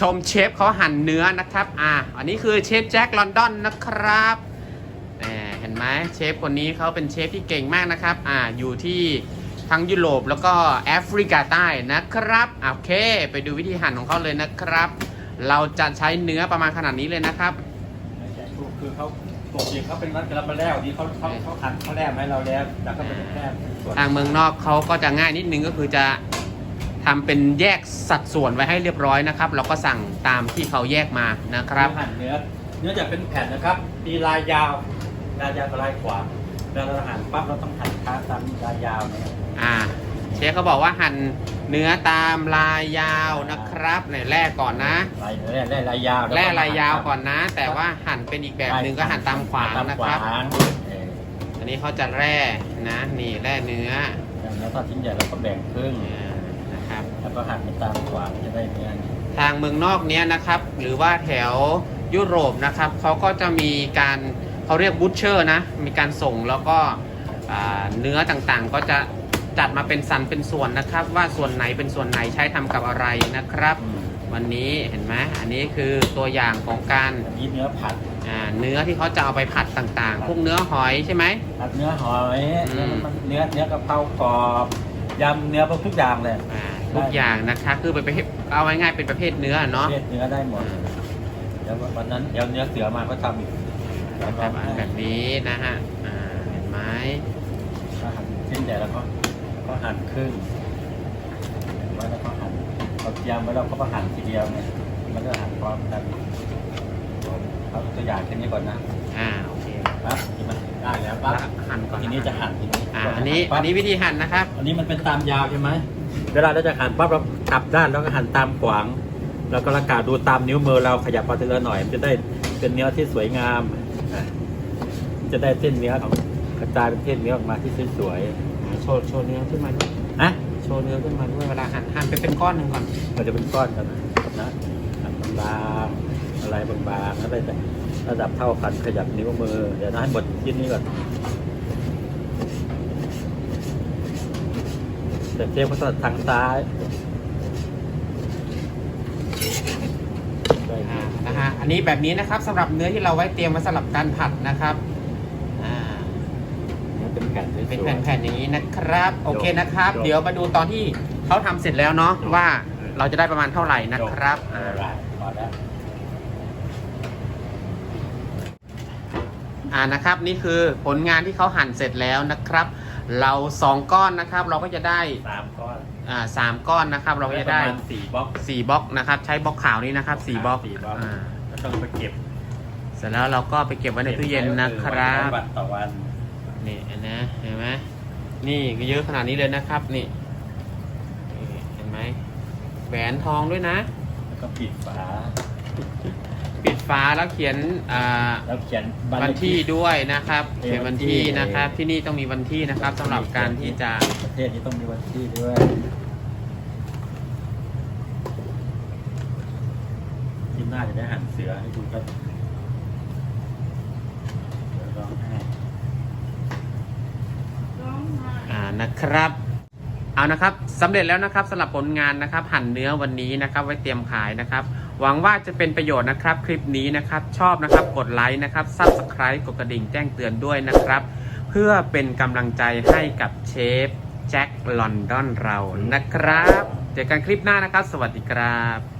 ชมเชฟเขาหั่นเนื้อนะครับ อ่า อันนี้คือเชฟแจ็คลอนดอนนะครับแหมเห็นไหมเชฟคนนี้เขาเป็นเชฟที่เก่งมากนะครับ อ่า อยู่ที่ทั้งยุโรปแล้วก็แอฟริกาใต้นะครับอะโอเค ไปดูวิธีหั่นของเขาเลยนะครับ เราจะใช้เนื้อประมาณขนาดนี้เลยนะครับไม่ใช่ถูกคือเขาปกติเขาเป็นรัดกระมาแล้วดีเขาเขาเขาหั่นเขาแลบให้เราแล้วแล้วก็เป็นแค่ส่วนทางเมืองนอกเขาก็จะง่ายนิดนึงก็คือจะ ทำเป็นแยกสัดส่วนไว้ให้เรียบร้อยนะครับ เราก็สั่งตามที่เขาแยกมานะครับหั่นเนื้อเนื้อจะเป็นแผ่นนะครับ มีลายยาวลายยาวกับลายขวางเวลาเราหั่นปั๊บเราต้องหั่นค้าตามลายยาวเนี่ยอ่าเชฟเขาบอกว่าหั่นเนื้อตามลายยาวนะครับในแรกก่อนนะลายแร่แร่ลายยาวแร่ลายยาวก่อนนะ แต่ว่าหั่นเป็นอีกแบบหนึ่งก็หั่นตามขวางนะครับตามขวางเอออันนี้เขาจะแร่นะ นี่แร่เนื้อแล้วก็ชิ้นใหญ่เราก็แบ่งครึ่งอ่านะครับ แล้วก็หั่นไปตามขวางจะได้เนื้อทางเมืองนอกเนี้ยนะครับ หรือว่าแถวยุโรปนะครับเขาก็จะมีการเขาเรียกบูชเชอร์นะ มีการส่งแล้วก็อ่าเนื้อต่างๆ ก็จะจัดมาเป็นสันเป็นส่วนนะครับ ว่าส่วนไหนเป็นส่วนไหนใช้ทำกับอะไรนะครับ อืมวันนี้เห็นไหมอันนี้คือตัวอย่างของการอันนี้เนื้อผัดอ่าเนื้อที่เขาจะเอาไปผัดต่างๆ พวกเนื้อหอยใช่ไหม ผัดเนื้อหอยอืม เนื้อเนื้อกะเพรากรอบยำเนื้อพวกทุกอย่างเลย อ่า ทุกอย่างนะคะคือเป็นประเภทเอาง่ายๆเป็นประเภทเนื้อเนาะเลือดเนื้อได้หมดเดี๋ยววันนั้นเดี๋ยวเนื้อเสือมาก็ทำอีกเดี๋ยวแบเราบอันแบบนี้นะฮะอ่าเห็นไหมก็หั่นชิ้นใหญ่แล้วก็ก็หั่นครึ่งไว้แล้วก็หั่นเอาเตรียมไว้แล้วก็หั่นทีเดียวเนี่ยมันก็หั่นพร้อมกันเอาตัวอย่างแค่นี้ก่อนนะอ่าโอเคครับที่มันได้แล้วปั๊บแล้วหั่นก่อนทีนี้จะหั่นทีนี้อ่าอันนี้ปั๊อับนนี้วิธีหั่นนะครับ อันนี้มันเป็นตามยาวใช่ไหม เวลาเราจะหั่นปั๊บเรากลับด้านแล้วก็หั่นตามขวาง แล้วก็ระกาดูตามนิ้วมือเราขยับมาทีละหน่อย มันจะได้เป็นเนื้อที่สวยงามอะจะได้เส้นเนื้อของกระจายเป็นเส้นเนื้อออกมาที่สวยโชว์โชว์เนื้อขึ้นมาด้วยๆนะโชว์เนื้อขึ้นมาด้วยเวลาหั่นหั่นไปเป็นก้อนหนึ่งก่อนมันจะเป็นก้อนกันนะนะหั่นบางๆอะไรบางๆแล้วได้ระดับเท่ากันขยับนิ้วมือ เดี๋ยวนะให้หมดชิ้นนี้ก่อน แต่เชฟเขาถนัดทางซ้ายได้อ่านะฮะอันนี้แบบนี้นะครับสำหรับเนื้อที่เราไว้เตรียมไว้สำหรับการผัดนะครับอ่าเป็นแผ่นสวยๆเป็นแผ่นๆอย่างนี้นะครับ โอเคนะครับจบเดี๋ยวมาดูตอนที่เขาทำเสร็จแล้วเนาะจบว่าเราจะได้ประมาณเท่าไหร่นะครับจอ่าได้พอแล้วอ่านะครับนี่คือผลงานที่เขาหั่นเสร็จแล้วนะครับ เราสองก้อนนะครับ เราก็จะได้สามก้อนอ่าสามก้อนนะครับ เราก็จะได้ประมาณสี่บล็อกสี่บล็อกนะครับ ใช้บล็อกขาวนี้นะครับสี่บล็อกสี่บล็อกอ่าแล้วต้องไปเก็บเสร็จแล้วเราก็ไปเก็บไว้ในตู้เย็นนะครับวันต่อวันนี่เห็นะเห็นไหมนี่ก็เยอะขนาดนี้เลยนะครับ นี่นี่เห็นไหมแหวนทองด้วยนะแล้วก็ปิดฝา ปิดฝาแล้วเขียนอ่าแล้วเขียนวันที่ด้วยนะครับเออเขียนวันที่นะครับ ที่นี่ต้องมีวันที่นะครับสำหรับการที่จะประเทศนี้ต้องมีวันที่ด้วยที่หน้าจะได้หั่นเสือให้ดูครับเสือร้องไห้อ่านะครับเอานะครับสำเร็จแล้วนะครับสำหรับผลงานนะครับ หั่นเนื้อวันนี้นะครับ ไว้เตรียมขายนะครับ หวังว่าจะเป็นประโยชน์นะครับ คลิปนี้นะครับ ชอบนะครับกดไลค์นะครับซับสไครต์กดกระดิ่งแจ้งเตือนด้วยนะครับ เพื่อเป็นกำลังใจให้กับเชฟแจ็คลอนดอนเรานะครับ เจอกันคลิปหน้านะครับ สวัสดีครับ